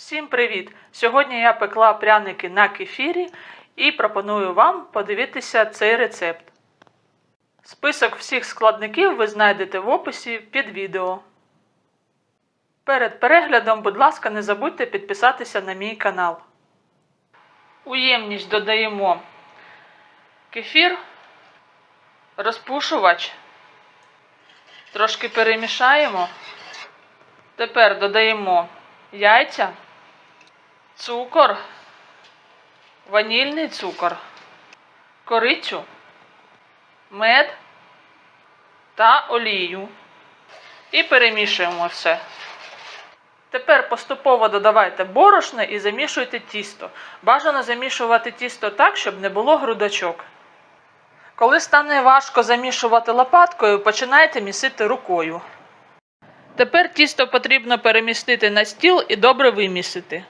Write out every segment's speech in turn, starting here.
Всім привіт! Сьогодні я пекла пряники на кефірі і пропоную вам подивитися цей рецепт. Список всіх складників ви знайдете в описі під відео. Перед переглядом, будь ласка, не забудьте підписатися на мій канал. У ємність додаємо кефір, розпушувач, трошки перемішаємо. Тепер додаємо яйця, цукор, ванільний цукор, корицю, мед та олію. І перемішуємо все. Тепер поступово додавайте борошно і замішуйте тісто. Бажано замішувати тісто так, щоб не було грудочок. Коли стане важко замішувати лопаткою, починайте місити рукою. Тепер тісто потрібно перемістити на стіл і добре вимісити.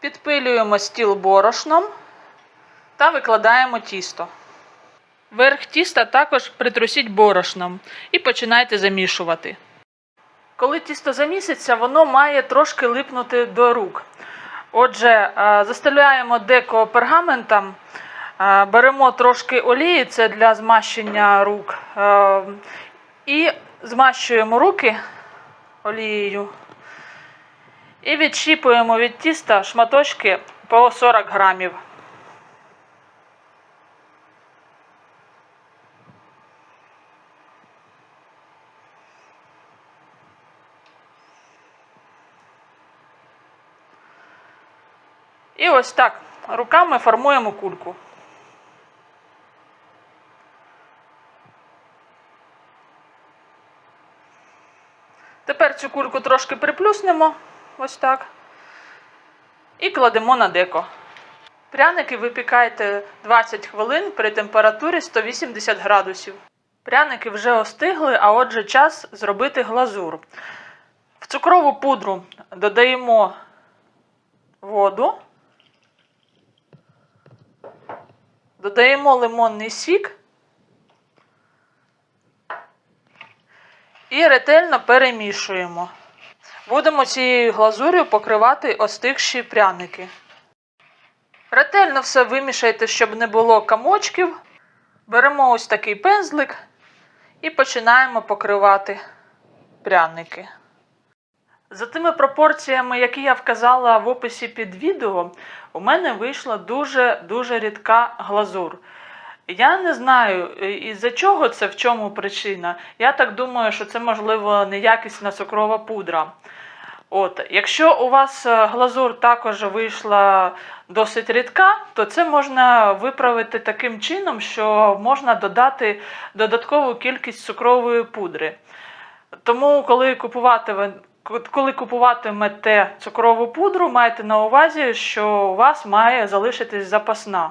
Підпилюємо стіл борошном та викладаємо тісто. Верх тіста також притрусіть борошном і починайте замішувати. Коли тісто заміситься, воно має трошки липнути до рук. Отже, е, застеляємо деко пергаментом, е, беремо трошки олії, це для змащення рук, е, і змащуємо руки олією. І відщіпуємо від тіста шматочки по 40 грамів. І ось так руками формуємо кульку. Тепер цю кульку трошки приплюснемо, ось так, і кладемо на деко. Пряники випікайте 20 хвилин при температурі 180 градусів. Пряники вже остигли, а отже, час зробити глазур. В цукрову пудру додаємо воду, додаємо лимонний сік і ретельно перемішуємо. Будемо цією глазур'ю покривати остигші пряники. Ретельно все вимішайте, щоб не було камочків. Беремо ось такий пензлик і починаємо покривати пряники. За тими пропорціями, які я вказала в описі під відео, у мене вийшла дуже-дуже рідка глазур. Я не знаю, із-за чого це, в чому причина. Я так думаю, що це, можливо, неякісна цукрова пудра. От, Якщо у вас е, глазур також вийшла досить рідка, то це можна виправити таким чином, що можна додати додаткову кількість цукрової пудри. Тому, коли купувати коли купуватимете цукрову пудру, майте на увазі, що у вас має залишитись запасна.